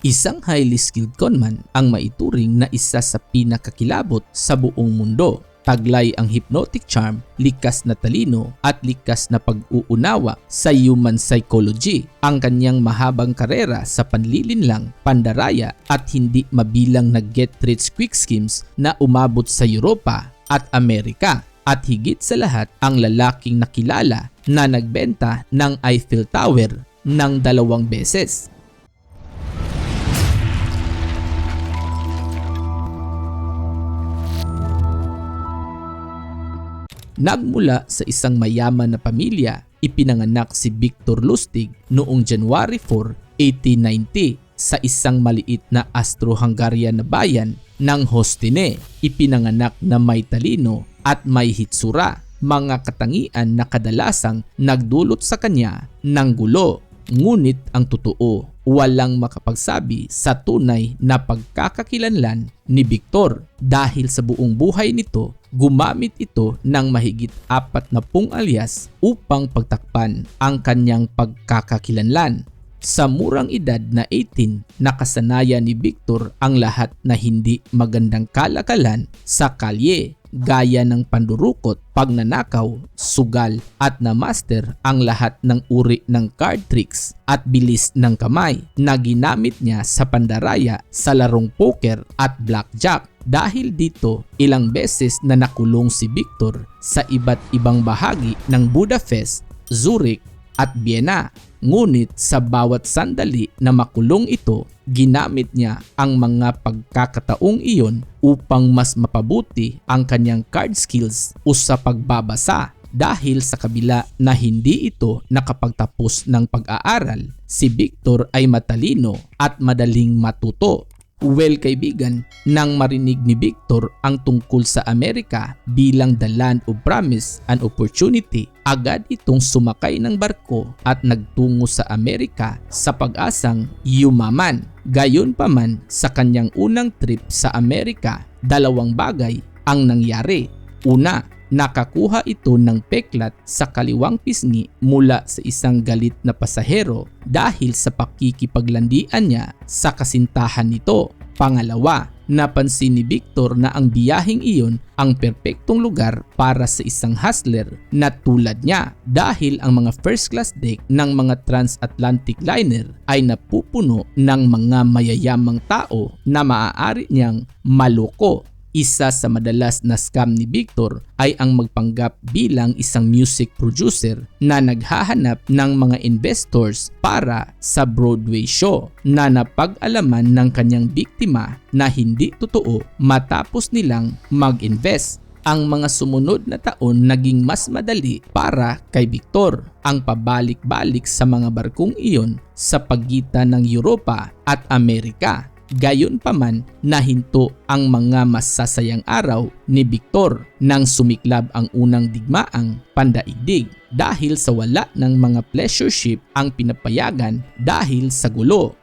Isang highly skilled conman ang maituring na isa sa pinakakilabot sa buong mundo. Taglay ang hypnotic charm, likas na talino at likas na pag-uunawa sa human psychology. Ang kanyang mahabang karera sa panlilinlang, pandaraya at hindi mabilang na get rich quick schemes na umabot sa Europa at Amerika. At higit sa lahat ang lalaking nakilala na nagbenta ng Eiffel Tower ng dalawang beses. Nagmula sa isang mayaman na pamilya, ipinanganak si Victor Lustig noong January 4, 1890 sa isang maliit na Austro-Hungarian na bayan ng Hostine. Ipinanganak na may talino at may hitsura, mga katangian na kadalasang nagdulot sa kanya ng gulo. Ngunit ang totoo, walang makapagsabi sa tunay na pagkakakilanlan ni Victor dahil sa buong buhay nito gumamit ito ng mahigit apat na pung alias upang pagtakpan ang kanyang pagkakakilanlan. Sa murang edad na 18, nakasanayan ni Victor ang lahat na hindi magandang kalakalan sa kalye gaya ng pandurukot, pagnanakaw, sugal at na-master ang lahat ng uri ng card tricks at bilis ng kamay na ginamit niya sa pandaraya sa larong poker at blackjack. Dahil dito, ilang beses na nakulong si Victor sa iba't ibang bahagi ng Budapest, Zurich at Vienna. Ngunit sa bawat sandali na makulong ito, ginamit niya ang mga pagkakataong iyon upang mas mapabuti ang kanyang card skills o sa pagbabasa dahil sa kabila na hindi ito nakapagtapos ng pag-aaral, si Victor ay matalino at madaling matuto Well kaibigan, nang marinig ni Victor ang tungkol sa Amerika bilang the land of promise and opportunity, agad itong sumakay ng barko at nagtungo sa Amerika sa pag-asang yumaman. Gayon pa man sa kanyang unang trip sa Amerika, dalawang bagay ang nangyari. Una, Nakakuha ito ng peklat sa kaliwang pisngi mula sa isang galit na pasahero dahil sa pakikipaglandian niya sa kasintahan nito. Pangalawa, napansin ni Victor na ang biyaheng iyon ang perpektong lugar para sa isang hustler na tulad niya dahil ang mga first class deck ng mga transatlantic liner ay napupuno ng mga mayayamang tao na maaari niyang maloko isa sa madalas na scam ni Victor ay ang magpanggap bilang isang music producer na naghahanap ng mga investors para sa Broadway show na napag-alaman ng kanyang biktima na hindi totoo matapos nilang mag-invest. Ang mga sumunod na taon naging mas madali para kay Victor. Ang pabalik-balik sa mga barkong iyon sa pagitan ng Europa at Amerika Gayon pa man, nahinto ang mga masasayang araw ni Victor nang sumiklab ang unang digmaang pandaigdig dahil sa wala ng mga pleasure ship ang pinapayagan dahil sa gulo.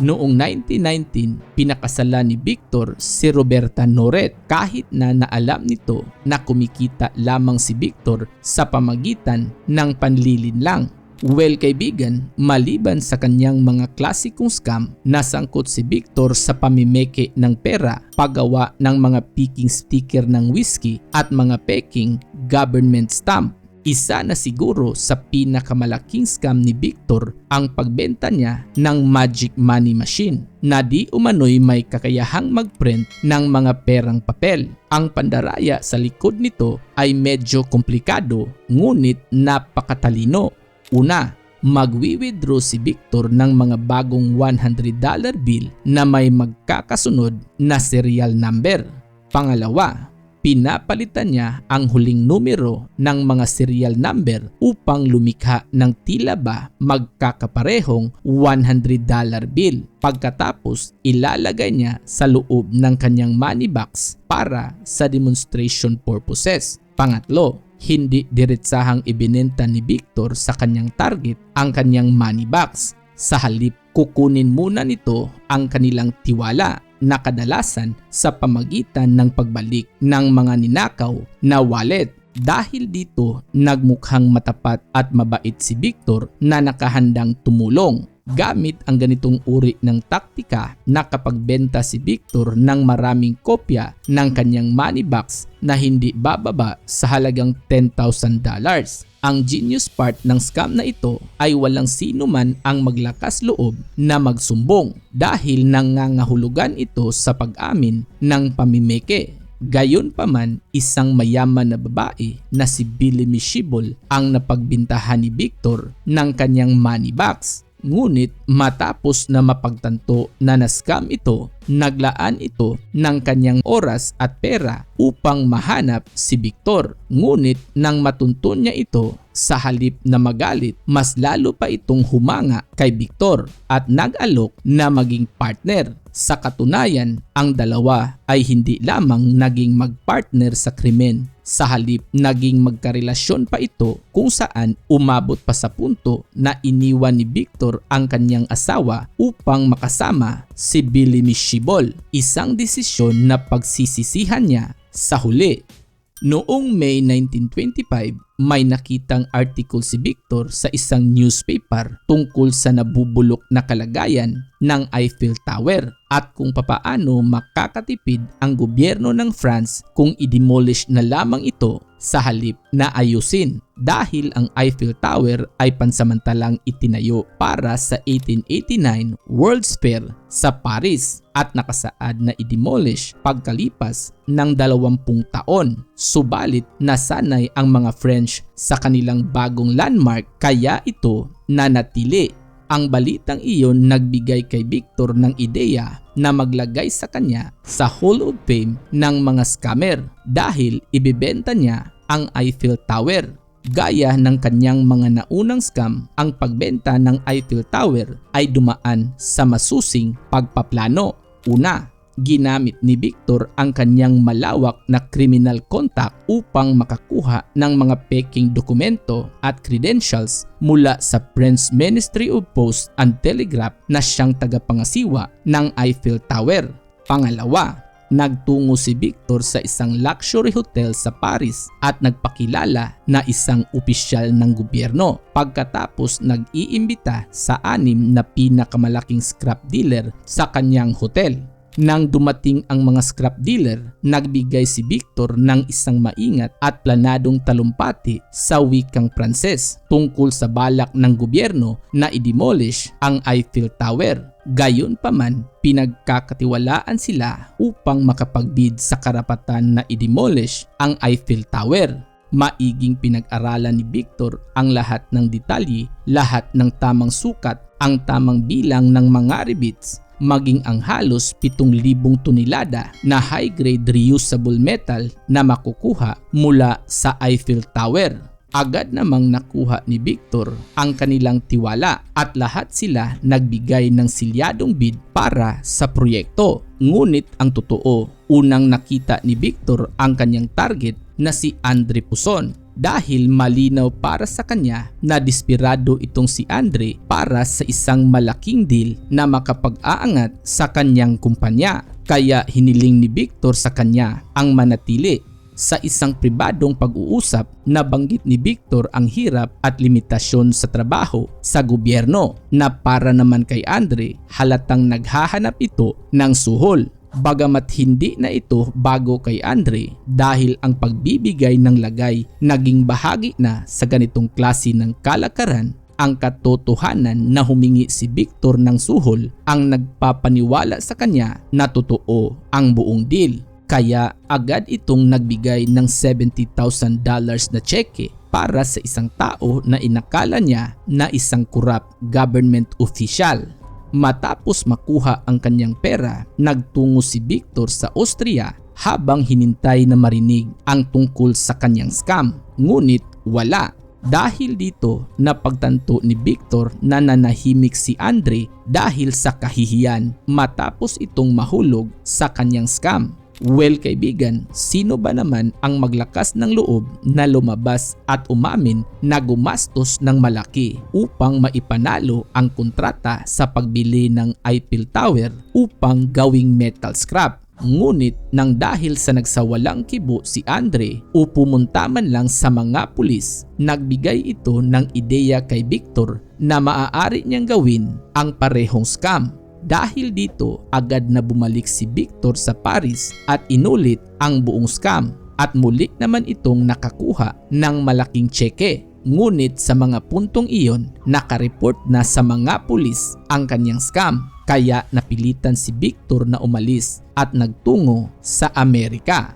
Noong 1919, pinakasalan ni Victor si Roberta Noret kahit na naalam nito na kumikita lamang si Victor sa pamagitan ng panlilinlang Well kaibigan, maliban sa kanyang mga klasikong scam, nasangkot si Victor sa pamimeke ng pera, paggawa ng mga peking sticker ng whiskey at mga peking government stamp. Isa na siguro sa pinakamalaking scam ni Victor ang pagbenta niya ng magic money machine na di umano'y may kakayahang magprint ng mga perang papel. Ang pandaraya sa likod nito ay medyo komplikado ngunit napakatalino Una, magwi-withdraw si Victor ng mga bagong $100 bill na may magkakasunod na serial number. Pangalawa, pinapalitan niya ang huling numero ng mga serial number upang lumikha ng tila ba magkakaparehong $100 bill. Pagkatapos, ilalagay niya sa loob ng kanyang money box para sa demonstration purposes. Pangatlo, hindi diretsahang ibinenta ni Victor sa kanyang target ang kanyang money box. Sa halip, kukunin muna nito ang kanilang tiwala na kadalasan sa pamagitan ng pagbalik ng mga ninakaw na wallet. Dahil dito, nagmukhang matapat at mabait si Victor na nakahandang tumulong Gamit ang ganitong uri ng taktika, nakapagbenta si Victor ng maraming kopya ng kanyang money box na hindi bababa sa halagang $10,000. Ang genius part ng scam na ito ay walang sino man ang maglakas loob na magsumbong dahil nangangahulugan ito sa pag-amin ng pamimeke. Gayon pa man, isang mayaman na babae na si Billy Mishibol ang napagbintahan ni Victor ng kanyang money box. Ngunit matapos na mapagtanto na na-scam ito, naglaan ito ng kanyang oras at pera upang mahanap si Victor. Ngunit nang matuntun niya ito, sa halip na magalit, mas lalo pa itong humanga kay Victor at nag-alok na maging partner. Sa katunayan, ang dalawa ay hindi lamang naging magpartner sa krimen. Sa halip, naging magkarelasyon pa ito kung saan umabot pa sa punto na iniwan ni Victor ang kanyang asawa upang makasama si Billy Mishibol. Isang desisyon na pagsisisihan niya sa huli. Noong May 1925, may nakitang article si Victor sa isang newspaper tungkol sa nabubulok na kalagayan ng Eiffel Tower at kung papaano makakatipid ang gobyerno ng France kung i-demolish na lamang ito sa halip na ayusin dahil ang Eiffel Tower ay pansamantalang itinayo para sa 1889 World's Fair sa Paris at nakasaad na i-demolish pagkalipas ng 20 taon. Subalit nasanay ang mga French sa kanilang bagong landmark kaya ito nanatili ang balitang iyon nagbigay kay Victor ng ideya na maglagay sa kanya sa Hall of Fame ng mga scammer dahil ibibenta niya ang Eiffel Tower. Gaya ng kanyang mga naunang scam, ang pagbenta ng Eiffel Tower ay dumaan sa masusing pagpaplano. Una, ginamit ni Victor ang kanyang malawak na criminal contact upang makakuha ng mga peking dokumento at credentials mula sa French Ministry of Post and Telegraph na siyang tagapangasiwa ng Eiffel Tower. Pangalawa, nagtungo si Victor sa isang luxury hotel sa Paris at nagpakilala na isang opisyal ng gobyerno pagkatapos nag-iimbita sa anim na pinakamalaking scrap dealer sa kanyang hotel. Nang dumating ang mga scrap dealer, nagbigay si Victor ng isang maingat at planadong talumpati sa wikang Pranses tungkol sa balak ng gobyerno na i-demolish ang Eiffel Tower. Gayon pa man, pinagkakatiwalaan sila upang makapagbid sa karapatan na i-demolish ang Eiffel Tower maiging pinag-aralan ni Victor ang lahat ng detalye, lahat ng tamang sukat, ang tamang bilang ng mga rebits maging ang halos 7,000 tonelada na high-grade reusable metal na makukuha mula sa Eiffel Tower. Agad namang nakuha ni Victor ang kanilang tiwala at lahat sila nagbigay ng silyadong bid para sa proyekto. Ngunit ang totoo, unang nakita ni Victor ang kanyang target na si Andre Puson dahil malinaw para sa kanya na desperado itong si Andre para sa isang malaking deal na makapag-aangat sa kanyang kumpanya. Kaya hiniling ni Victor sa kanya ang manatili sa isang pribadong pag-uusap na banggit ni Victor ang hirap at limitasyon sa trabaho sa gobyerno na para naman kay Andre halatang naghahanap ito ng suhol bagamat hindi na ito bago kay Andre dahil ang pagbibigay ng lagay naging bahagi na sa ganitong klase ng kalakaran ang katotohanan na humingi si Victor ng suhol ang nagpapaniwala sa kanya na totoo ang buong deal. Kaya agad itong nagbigay ng $70,000 na cheque para sa isang tao na inakala niya na isang corrupt government official. Matapos makuha ang kanyang pera, nagtungo si Victor sa Austria habang hinintay na marinig ang tungkol sa kanyang scam. Ngunit wala dahil dito napagtanto ni Victor na nanahimik si Andre dahil sa kahihiyan matapos itong mahulog sa kanyang scam. Well kaibigan, sino ba naman ang maglakas ng loob na lumabas at umamin na gumastos ng malaki upang maipanalo ang kontrata sa pagbili ng Eiffel Tower upang gawing metal scrap? Ngunit nang dahil sa nagsawalang kibo si Andre o pumunta man lang sa mga pulis, nagbigay ito ng ideya kay Victor na maaari niyang gawin ang parehong scam. Dahil dito, agad na bumalik si Victor sa Paris at inulit ang buong scam at muli naman itong nakakuha ng malaking tseke. Ngunit sa mga puntong iyon, nakareport na sa mga pulis ang kanyang scam kaya napilitan si Victor na umalis at nagtungo sa Amerika.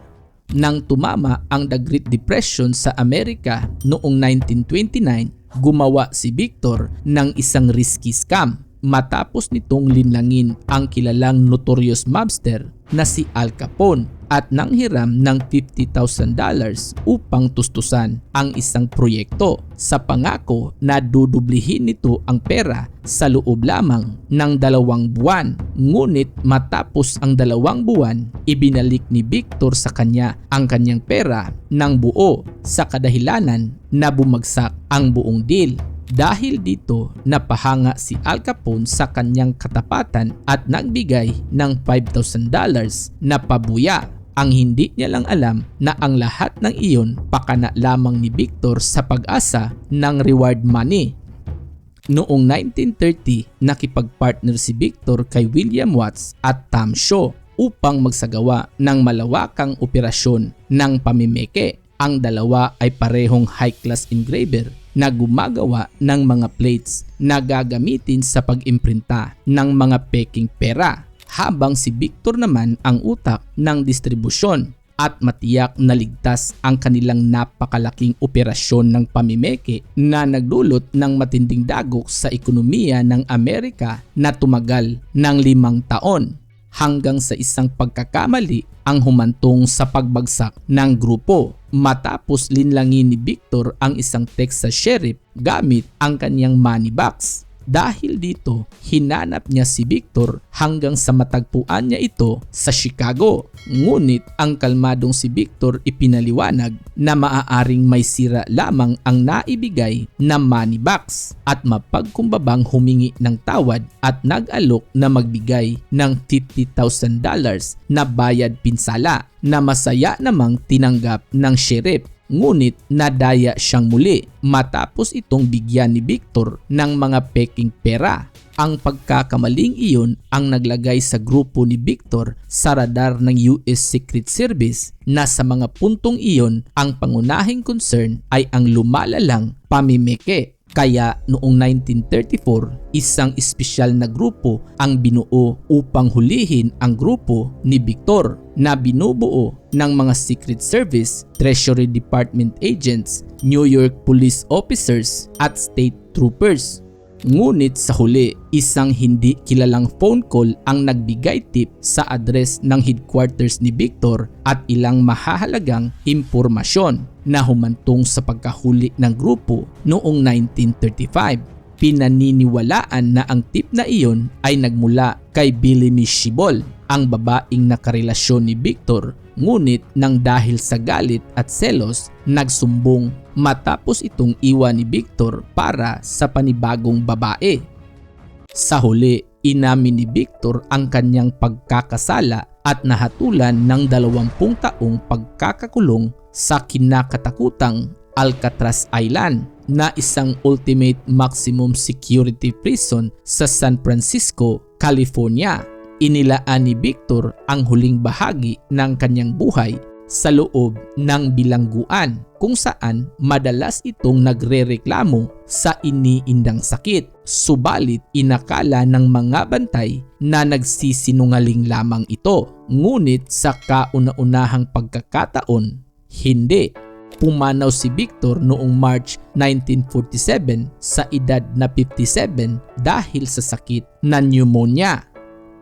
Nang tumama ang The Great Depression sa Amerika noong 1929, gumawa si Victor ng isang risky scam matapos nitong linlangin ang kilalang notorious mobster na si Al Capone at nanghiram ng $50,000 upang tustusan ang isang proyekto sa pangako na dudublihin nito ang pera sa loob lamang ng dalawang buwan. Ngunit matapos ang dalawang buwan, ibinalik ni Victor sa kanya ang kanyang pera ng buo sa kadahilanan na bumagsak ang buong deal. Dahil dito, napahanga si Al Capone sa kanyang katapatan at nagbigay ng $5,000 na pabuya. Ang hindi niya lang alam na ang lahat ng iyon pakana lamang ni Victor sa pag-asa ng reward money. Noong 1930, nakipagpartner si Victor kay William Watts at Tom Shaw upang magsagawa ng malawakang operasyon ng pamimeke. Ang dalawa ay parehong high-class engraver na gumagawa ng mga plates na gagamitin sa pag-imprinta ng mga peking pera habang si Victor naman ang utak ng distribusyon at matiyak na ligtas ang kanilang napakalaking operasyon ng pamimeke na nagdulot ng matinding dagok sa ekonomiya ng Amerika na tumagal ng limang taon hanggang sa isang pagkakamali ang humantong sa pagbagsak ng grupo matapos linlangin ni Victor ang isang Texas sheriff gamit ang kanyang money box. Dahil dito, hinanap niya si Victor hanggang sa matagpuan niya ito sa Chicago. Ngunit ang kalmadong si Victor ipinaliwanag na maaaring may sira lamang ang naibigay na money box at mapagkumbabang humingi ng tawad at nag-alok na magbigay ng $50,000 na bayad pinsala na masaya namang tinanggap ng sheriff Ngunit nadaya siyang muli matapos itong bigyan ni Victor ng mga peking pera. Ang pagkakamaling iyon ang naglagay sa grupo ni Victor sa radar ng US Secret Service na sa mga puntong iyon ang pangunahing concern ay ang lumalalang pamimeke kaya noong 1934, isang espesyal na grupo ang binuo upang hulihin ang grupo ni Victor na binubuo ng mga Secret Service, Treasury Department agents, New York Police officers at state troopers. Ngunit sa huli, isang hindi kilalang phone call ang nagbigay tip sa address ng headquarters ni Victor at ilang mahahalagang impormasyon na humantong sa pagkahuli ng grupo noong 1935 pinaniniwalaan na ang tip na iyon ay nagmula kay Billy Mishibol, ang babaeng nakarelasyon ni Victor ngunit nang dahil sa galit at selos, nagsumbong matapos itong iwan ni Victor para sa panibagong babae. Sa huli, inamin ni Victor ang kanyang pagkakasala at nahatulan ng 20 taong pagkakakulong sa kinakatakutang Alcatraz Island na isang ultimate maximum security prison sa San Francisco, California inilaan ni Victor ang huling bahagi ng kanyang buhay sa loob ng bilangguan kung saan madalas itong nagrereklamo sa iniindang sakit. Subalit inakala ng mga bantay na nagsisinungaling lamang ito. Ngunit sa kauna-unahang pagkakataon, hindi. Pumanaw si Victor noong March 1947 sa edad na 57 dahil sa sakit na pneumonia